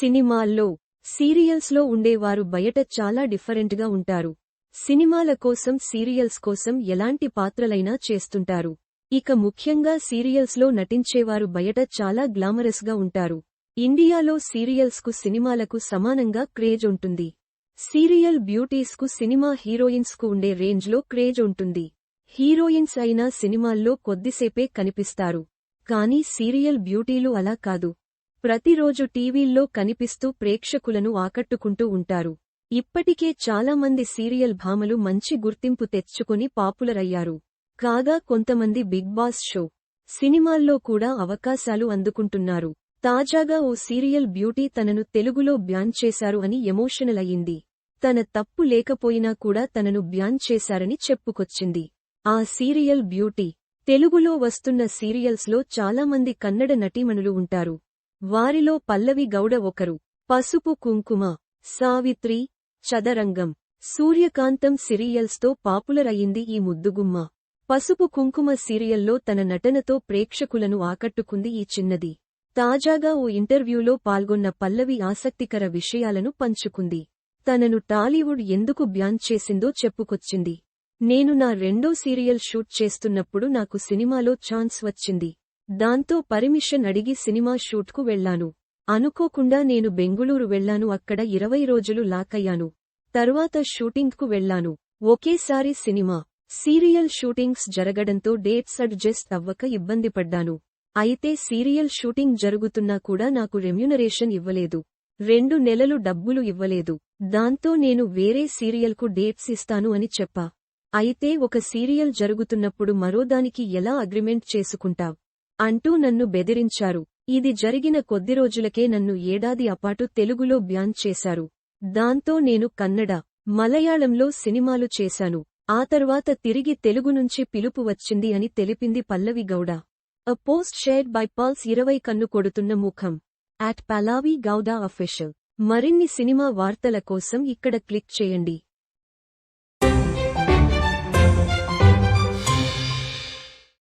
సినిమాల్లో సీరియల్స్లో ఉండేవారు బయట చాలా డిఫరెంట్గా ఉంటారు. సినిమాల కోసం సీరియల్స్ కోసం ఎలాంటి పాత్రలైనా చేస్తుంటారు. ఇక ముఖ్యంగా సీరియల్స్లో నటించేవారు బయట చాలా గ్లామరస్గా ఉంటారు. ఇండియాలో సీరియల్స్కు సినిమాలకు సమానంగా క్రేజ్ ఉంటుంది. సీరియల్ బ్యూటీస్కు సినిమా హీరోయిన్స్కు ఉండే రేంజ్లో క్రేజ్ ఉంటుంది. హీరోయిన్స్ అయినా సినిమాల్లో కొద్దిసేపే కనిపిస్తారు. కానీ సీరియల్ బ్యూటీలు అలా కాదు. ప్రతిరోజు టీవీల్లో కనిపిస్తూ ప్రేక్షకులను ఆకట్టుకుంటూ ఉంటారు. ఇప్పటికే చాలామంది సీరియల్ భామలు మంచి గుర్తింపు తెచ్చుకుని పాపులర్ అయ్యారు కాగా కొంతమంది బిగ్ బాస్ షో సినిమాల్లో కూడా అవకాశాలు అందుకుంటున్నారు. తాజాగా ఓ సీరియల్ బ్యూటీ తనను తెలుగులో బ్యాన్ చేశారు అని ఎమోషనల్ అయింది తన తప్పు లేకపోయినా కూడా తనను బ్యాన్ చేశారని చెప్పుకొచ్చింది. ఆ సీరియల్ బ్యూటీ తెలుగులో వస్తున్న సీరియల్స్లో చాలామంది కన్నడ నటీమణులు ఉంటారు. వారిలో పల్లవి గౌడ ఒకరు. పసుపు కుంకుమ సావిత్రి చదరంగం. సూర్యకాంతం సీరియల్స్తో పాపులర్ అయింది ఈ ముద్దుగుమ్మ. పసుపు కుంకుమ సీరియల్లో తన నటనతో ప్రేక్షకులను ఆకట్టుకుంది ఈ చిన్నది. తాజాగా ఓ ఇంటర్వ్యూలో పాల్గొన్న పల్లవి ఆసక్తికర విషయాలను పంచుకుంది. తనను టాలీవుడ్ ఎందుకు బ్యాన్ చేసిందో చెప్పుకొచ్చింది. నేను నా రెండో సీరియల్ షూట్ చేస్తున్నప్పుడు నాకు సినిమాలో ఛాన్స్ వచ్చింది. దాంతో పర్మిషన్ అడిగి సినిమా షూట్కు వెళ్ళాను అనుకోకుండా నేను బెంగుళూరు వెళ్ళాను అక్కడ ఇరవై రోజులు లాకయ్యాను తర్వాత షూటింగ్కు వెళ్ళాను ఒకేసారి సినిమా సీరియల్ షూటింగ్స్ జరగడంతో డేట్స్ అడ్జస్ట్ అవ్వక ఇబ్బంది పడ్డాను. అయితే సీరియల్ షూటింగ్ జరుగుతున్నా కూడా నాకు రెమ్యునరేషన్ ఇవ్వలేదు. రెండు నెలలు డబ్బులు ఇవ్వలేదు. దాంతో నేను వేరే సీరియల్కు డేట్స్ ఇస్తాను అని చెప్పా. అయితే ఒక సీరియల్ జరుగుతున్నప్పుడు మరోదానికి ఎలా అగ్రిమెంట్ చేసుకుంటావ్? అంటూ నన్ను బెదిరించారు. ఇది జరిగిన కొద్ది రోజులకే నన్ను ఏడాది అపాటు తెలుగులో బ్యాన్ చేశారు. దాంతో నేను కన్నడ మలయాళంలో సినిమాలు చేశాను. ఆ తర్వాత తిరిగి తెలుగు నుంచి పిలుపు వచ్చింది అని తెలిపింది Pallavi Gowda. A post shared by pulse ఇరవై కన్ను కొడుతున్న ముఖం. అట్ పలావి గౌడా అఫీషియల్ మరిన్ని సినిమా వార్తల కోసం ఇక్కడ క్లిక్ చేయండి.